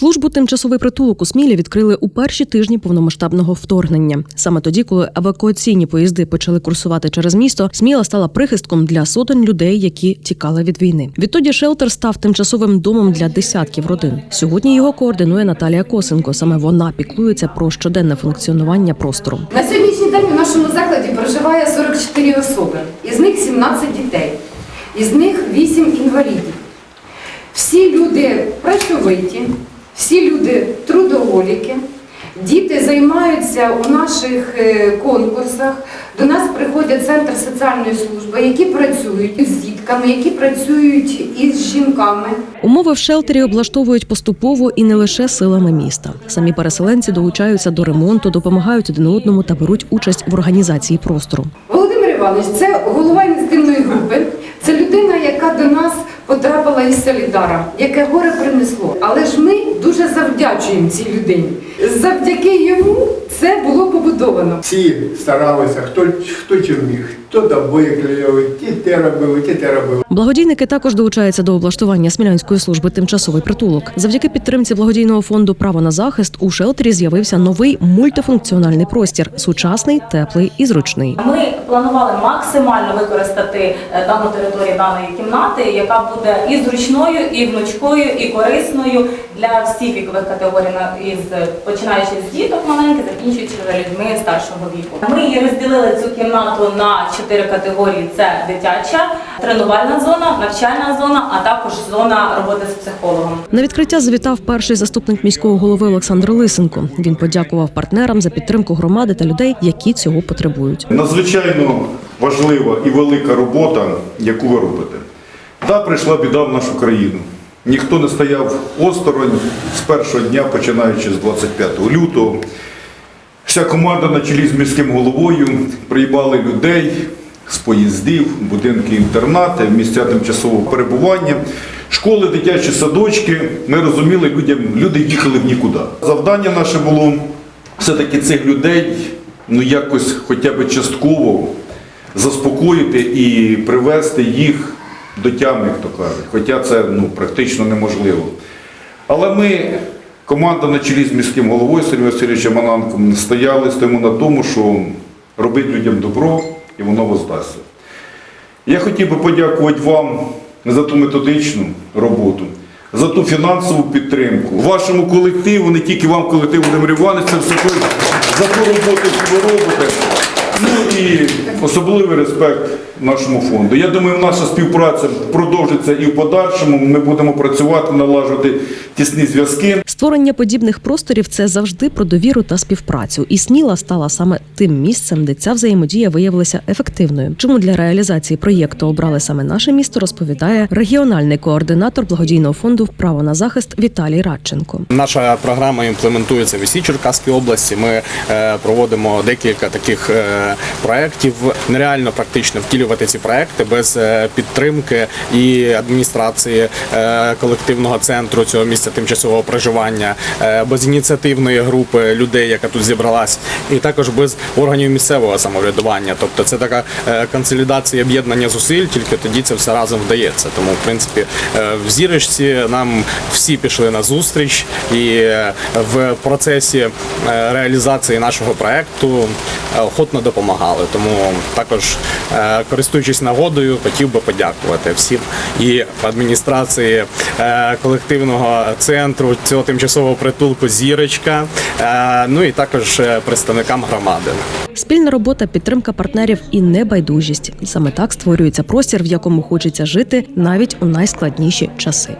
Службу тимчасовий притулок у Смілі відкрили у перші тижні повномасштабного вторгнення. Саме тоді, коли евакуаційні поїзди почали курсувати через місто, Сміла стала прихистком для сотень людей, які тікали від війни. Відтоді шелтер став тимчасовим домом для десятків родин. Сьогодні його координує Наталія Косенко. Саме вона піклується про щоденне функціонування простору. На сьогоднішній день у нашому закладі проживає 44 особи, із них 17 дітей, із них 8 інвалідів. Всі люди працьовиті, всі люди трудоголіки. Діти займаються у наших е, конкурсах. До нас приходять центр соціальної служби, які працюють з дітками, які працюють із жінками. Умови в шелтері облаштовують поступово і не лише силами міста. Самі переселенці долучаються до ремонту, допомагають один одному та беруть участь в організації простору. Володимир Іванович, це голова ініціативної групи. Це людина, яка до нас потрапила із Солідара, яке горе принесло. Але ж ми дуже завдячуємо цій людині. Завдяки йому це було побудовано. Всі старалися, хто, хто чим міг, хто добої клеїли, ті те робили, ті те робили. Благодійники також долучаються до облаштування смілянської служби тимчасовий притулок. Завдяки підтримці благодійного фонду Право на захист у шелтері з'явився новий мультифункціональний простір, сучасний, теплий і зручний. Ми планували максимально використати е, дану територію даної кімнати, яка буде і зручною, і гнучкою, і корисною для всіх вікових категорій, на- із починаючи з діток маленьких, закінчуючи людьми старшого віку. Ми її розділили цю кімнату на чотири категорії: це дитяча, тренувальна зона, навчальна зона, а також зона роботи з психологом. На відкриття завітав перший заступник міського голови Олександр Лисенко. Він подякував партнерам за підтримку громади та людей, які цього потребують. Надзвичайно важлива і велика робота, яку ви робите. Та прийшла біда в нашу країну. Ніхто не стояв осторонь з першого дня, починаючи з 25 лютого. Вся команда на чолі з міським головою приймали людей з поїздів, будинки інтернати, місця тимчасового перебування, школи, дитячі садочки. Ми розуміли, людям, люди їхали в нікуди. Завдання наше було все-таки цих людей ну, якось хоча б частково заспокоїти і привести їх до тями, як то кажуть. Хоча це ну, практично неможливо. Але ми, команда на чолі з міським головою Сергієм Васильовичем Ананком, стояли, стоїмо на тому, що робити людям добро і воно воздасться. Я хотів би подякувати вам за ту методичну роботу, за ту фінансову підтримку. Вашому колективу, не тільки вам, колективу Володимир Іванович, це все за ту роботу, яку ви робите. Ну і особливий респект нашому фонду. Я думаю, наша співпраця продовжиться і в подальшому. Ми будемо працювати, налажувати тісні зв'язки. Створення подібних просторів це завжди про довіру та співпрацю. І Сміла стала саме тим місцем, де ця взаємодія виявилася ефективною. Чому для реалізації проєкту обрали саме наше місто, розповідає регіональний координатор благодійного фонду Право на захист Віталій Радченко. Наша програма імплементується в усій Черкаській області. Ми е, проводимо декілька таких е, проєктів. Нереально практично втілювати ці проекти без е, підтримки і адміністрації колективного центру цього місця тимчасового проживання, е, без ініціативної групи людей, яка тут зібралась, і також без органів місцевого самоврядування. Тобто це така е, консолідація об'єднання зусиль, тільки тоді це все разом вдається. Тому, в принципі, е, в зірочці нам всі пішли на зустріч, і в процесі реалізації нашого проекту охотно допомагали. Тому також, користуючись нагодою, хотів би подякувати всім і адміністрації колективного центру цього тимчасового притулку Зірочка, е, ну і також е, представникам громади. Спільна робота, підтримка партнерів і небайдужість. Саме так створюється простір, в якому хочеться жити навіть у найскладніші часи.